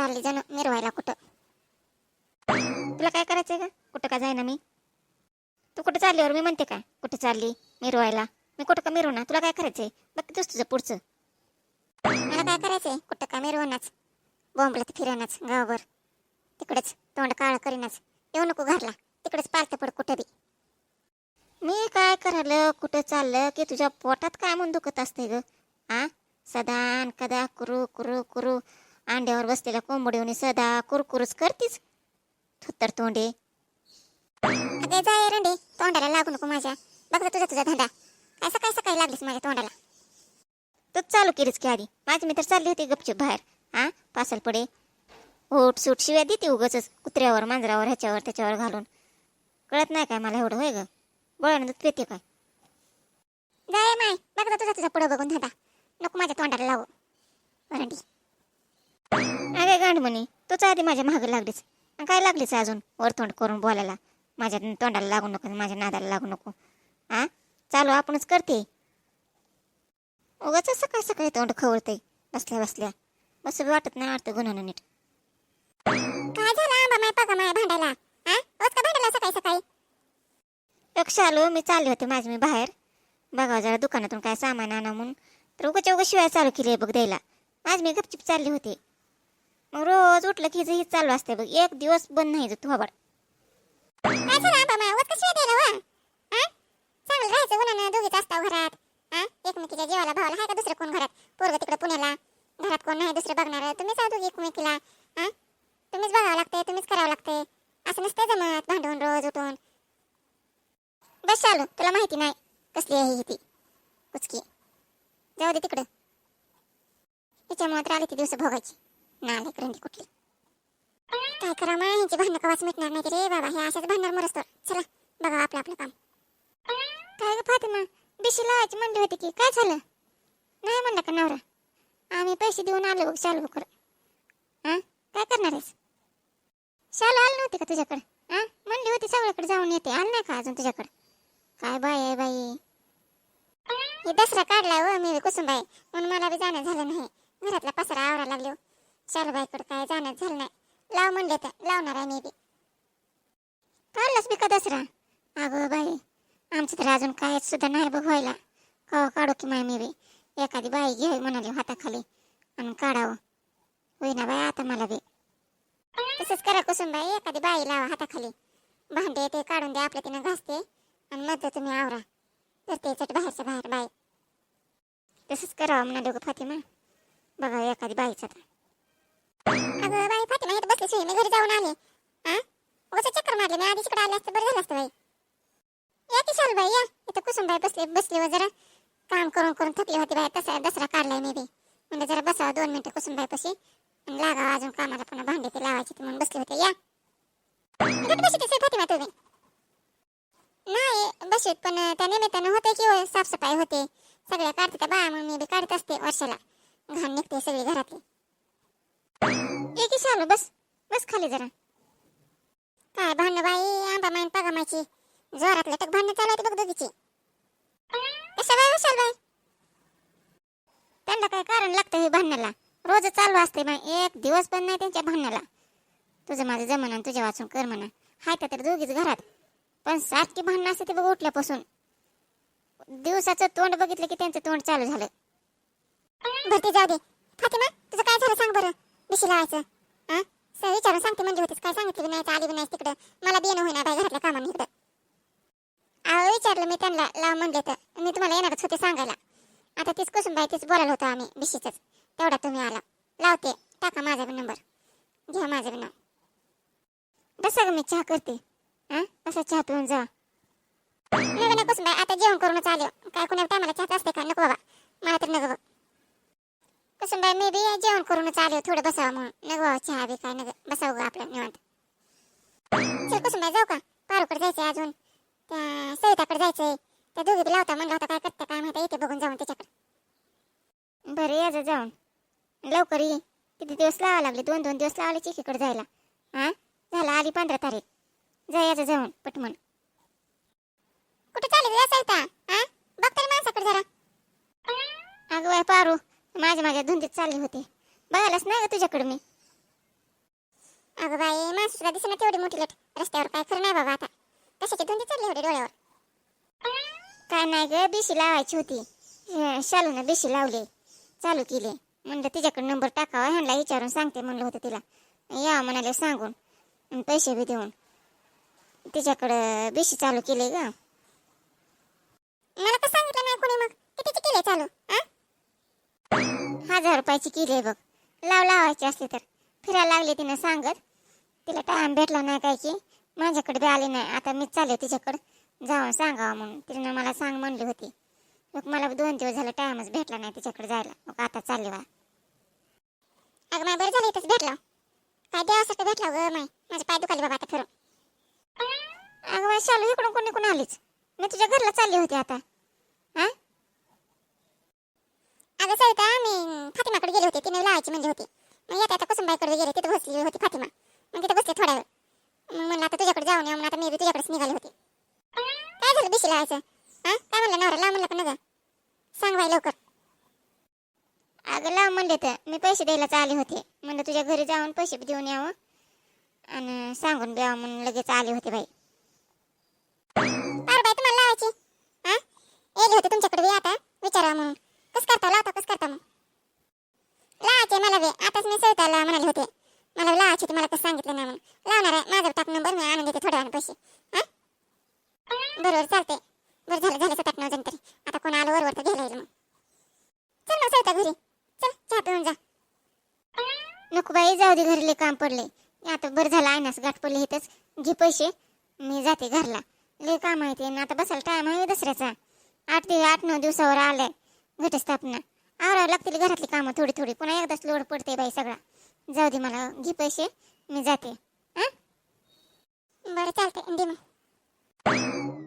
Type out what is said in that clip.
चालली जण मिरवायला कुठं? तुला काय करायचंय का कुठं का जायना मी? तू कुठं चालल्यावर मी म्हणते काय? कुठं चालली मिरवायला? मी कुठं का मिरवणार? तुला काय करायचंय? बघ तुझ तुझं पुढचं. मला काय करायचंय? कुठं का मिरवणाच? बोंबलत ते फिरवणाच गावभर. तिकडेच तोंड काळ करीनाच. येऊ नको घरला. तिकडेच पालतं पड कुठं बी. मी काय करायला? कुठं चाललं? की तुझ्या पोटात काय म्हणून दुखत असते ग? आ? सदान कदा कुरू कुरू कुरू. अंड्यावर बसलेल्या कोंबडीवनी सदा कुरकुरूच करतीस थुत्तर तोंडे. अगे जाय रंडे. तोंडाला लागू नको माझ्या. बघ तुझा तुझा धंदा. काय सकाळी सकाळी लागलीस माझ्या तोंडाला? तू चालू केलीस की आधी. माझी मी तर चालली होती गपचूप बाहेर. हा? पासल पडे ओट सूट शिव्या देते उगच कुत्र्यावर मांजरावर ह्याच्यावर त्याच्यावर घालून. कळत नाही काय मला एवढं होय ग? बळण दूध पिते काय? जाय माय. बघ तुझा तुझा पुढं बघून धंदा. नको माझ्या तोंडाला लावू रंडी. अगे गांडमणी तूच आधी माझ्या मागं लागलीस. आणि काय लागलीच अजून? वर तोंड करून बोलायला. माझ्या तोंडाला लागू नको माझ्या नादाला लागू नको. हा चालू आपणच करते. उगाच सकाळी सकाळी तोंड खवळते बसल्या बसल्या. बस वाटत नाही वाटतं गुन्हा नीट. काय झालं आंबा माय पगा माय भांडायला? रोज का भांडायला सकाळी सकाळी? लक्ष आलो मी चालले होते माझे मी बाहेर. बघा जरा दुकानातून काय सामान आणा म्हणून. तर उगाच्या उगा शिवाय चालू केली बघ द्यायला. आज मी गपचिप चालले होते. मग रोज उठलं की हिचं हीच चालू असते बघ. एक दिवस बंद नाही तू थोबाड. काय झालं आंबा वत कशी द्यायला वा हा चांगलं राहायचं उन्हानं दोघीच असताव घरात. हा एकमेकीच्या जीवाला भावाला हाय का दुसरं कोण घरात? पोरग तिकडे पुण्याला. घरात कोण नाही दुसरं बघणार तुम्हीच आहो दोघी एकमेकीला. हा तुम्हीच बघावं लागतंय तुम्हीच करावं लागतंय. असं नसतंय जमत भांडून रोज उठून. बस चालू तुला माहिती नाही कसली आहे ही ती. कुचकी. जाऊ दे तिकडं. तिच्यामुळे तर आली ती दिवस भोगायची. नाले करंडी कुठली? काय करा मा ह्यांची भांडणं कवाच मिटणार नाही रे बाबा हे अशाच भांडणार मरस तर. चला बघा आपलं आपलं काम. काय ग फातिमा? डिशी लावायची म्हणली होती की काय झालं? नाही म्हणलं का नवरा? आम्ही पैसे देऊन आलो बघ चालू कर हा? काय करणार आहेस? शालू आलं नव्हती का तुझ्याकडे? हा? म्हणली होती सगळ्याकडे जाऊन येते. आलं नाही का अजून तुझ्याकडे? काय बाय आहे बाई? हे दसरा काढला व हो, मी कुसुंबाई म्हणून मला बी जाणं झालं नाही. घरातला पसरा आवरा लागलो हो. शालूबाईकडे काय जाणं झालं नाही. लाव म्हणले तर लावणार आहे मी बी. काढलास बी का दसरा अगं बाई आमचं तर अजून कायच सुद्धा नाही बघ व्हायला. कवा काढू की माय मी बी? एखादी बाई घे म्हणाली हाताखाली. आणि काढावं. होईना बाई आता मला बी. तसंच करा कुसुमबाई एखादी बाई लावा हाताखाली. भांडे ते काढून दे आपल्या तिनं घासते. आणि मग तुम्ही आवरा. तर ते चट बाहेरच्या बाहेर बाई. तसंच करावं म्हणा दोघं फातिमा. बघा एखादी बाईच अगं बाई फातिमा इथं बसलीच होई मी घरी जाऊन आले. हा उगाच चक्कर मारले. मी आधीच इकडे आले असते. बरं झालं असतं बाई. या की शाल बाई या. इथं कुसुमबाई बसली बसली व जरा. काम करून करून थकली होती बाई. तसा दसरा काढलाय मी बी. म्हणजे जरा बसावं दोन मिनिटं कुसुमबाई पशी. आणि लागावं अजून कामाला पुन्हा भांडे ते लावायची ती म्हणून बसले होते. या. कुठे फातिमा तुम्ही? नाही बशीत पण त्या निमित्तानं होते की हो, साफसफाई होते. सगळ्या काढते त्या बाया मग मी बी काढत असते वर्षाला. घाण निघते सगळी घरातली. एक आलो बस बस खाली जरा. काय भांडण बाई आंबा माईन पगामाची जोरात लटक भांडण चालू होती बघ दोघीची. कसं बाई विशाल बाई? त्यांना काय कारण लागतं हे भांडणाला? रोज चालू असते मग एक दिवस पण नाही त्यांच्या भांडणाला. तुझं माझं जमन आणि तुझ्या वाचून कर म्हणा. हाय का तर दोघीच घरात. पण सारखी भांडणं असते ते बघ उठल्यापासून. दिवसाचं तोंड बघितलं की त्यांचं तोंड चालू झालं. भरती जाऊ दे. फातिमा तुझं काय झालं सांग बरं. कशी लावायचं हा सर विचारून सांगते म्हणजे होतीस. काय सांगितलं बी नाही आली बी नाही तिकडं. मला बियाणं होईना बाई घरातल्या कामाने इकडं. अहो विचारलं मी त्यांना लाव म्हणले तर. मी तुम्हाला येणारच होते सांगायला. आता तीच कुसुमबाई तीच बोलायला होतो आम्ही बिशीच तेवढा तुम्ही आला. लावते. टाका माझा बी नंबर. घ्या माझं बी नाव. बसा मी चहा करते. हा बसा चहा पिऊन जा. नाही नाही आता जेवण करूनच आलो. काय कुणा टायमाला चहाच असते का? नको बाबा. मला तर नको बघ मी बी जेवण करूनच आले थोडं बसावं म्हणून. नको चहा बी काय नको. बसावं ग आपलं निवांत. चल कुसुमबाई जाऊ का? पारूकडे जायचंय अजून. त्या सविताकडे जायचंय. त्या दोघी बी लावता म्हणला होता काय करता काय माहिती येते बघून जाऊन त्याच्याकडे. बरं या जा जाऊन. लवकर ये. किती दिवस लावा लागले? दोन दोन दिवस लावले चिकीकडे जायला. हा? झाला आली पंधरा तारीख. जा याचं जाऊन पटमन. कुठे चालेल या सविता हा? बघ तरी माणसाकडे जरा. अगं पारू. माझ्या माझ्या धुंदीत चालली होते. बघायलाच नाही ग तुझ्याकडे मी. अगं बाई माणसाला दिसना तेवढी मोठी लट. रस्त्यावर काय खरं नाही बाबा आता. कशाची धुंदी चालली होती डोळ्यावर? काय नाही ग बिशी लावायची होती. शालून शालूनं बिशी लावली. चालू केली. म्हणलं तिच्याकडे नंबर टाकावा ह्यांना विचारून सांगते म्हणलं होतं तिला. या म्हणाले सांगून. पैसे बी देऊन. तिच्याकडं बेशी चालू केली ग मला तर सांगितलं नाही कोणी मग कितीची केली चालू हजार रुपयाची केली आहे बघ. लाव लावायची असली तर. फिरायला लागली तिनं सांगत. तिला टाइम भेटला नाही काय की. माझ्याकडे बी आली नाही. आता मीच चालले तिच्याकडे. जाऊन सांगावं म्हणून. तिनं मला सांग म्हणली होती. मग मला दोन दिवस झालं टाइमच भेटला नाही तिच्याकडे जायला. मग आता चालले वा अगं माय बरं झालं इथंच भेटला. काय देवासाठी भेटला ग माय? माझे पाय दुखाले बाबा आता फिरून. अगं माझ्या शालू इकडून कोणी कोण आलीच? मी तुझ्या घरला चालली होती आता हा अगं सविता मी फातिमाकडे गेले होते. तिने लावायची म्हणजे होती. मग येता आता कुसुमबाईकडे गेले. तिथे बसली होती फातिमा. मग तिथे बसले थोड्या वेळ. मग म्हणलं आता तुझ्याकडे जाऊन म्हणून आता मी बी तुझ्याकडेच निघाले होते. काय झालं बिशी लावायचं हा? काय म्हणलं नवरा लाव म्हणलं पण नका सांग बाई लवकर. अगं लाव म्हणले तर. मी पैसे द्यायलाच आले होते. म्हणलं तुझ्या घरी जाऊन पैसे बी देऊन यावं. आणि सांगून द्यावं म्हणून लगेच आले होते बाई. बाई तुम्हाला लावायची. हा? येले होते तुमच्याकडे बी आता. विचारा म्हणून. कस करता लावता कस करता मग? लाचे मला बी. आताच मी सविताला म्हणाले होते. मला लाच होती मला कसं सांगितलं नाही म्हणून. लावणार आहे. माझा टाक नंबर मी आणून देते थोड्या वेळाने पैसे. हा? बरोबर चालते बरं झालं झालं सात आठ नऊ जण तरी. आता कोण आलं वरवर तर घ्यायला येईल मग. चल मग सविता घरी. चल चहा पिऊन जा. नको बाई जाऊ दे घरले काम पडले. आता बरं झालं आयनास गाठ पडले इथंच. घे पैसे. मी जाते घरला. लय काम आहे ते. ना आता बसायला टाईम आहे दसऱ्याचा. आठ ते आठ नऊ दिवसावर आलंय. घटस्थापना. आवरावं लागतील घरातली कामं थोडी थोडी. पुन्हा एकदाच लोड पडते बाई सगळा. जाऊ दे मला घे पैसे मी जाते. बरं चालतंय. दे मग.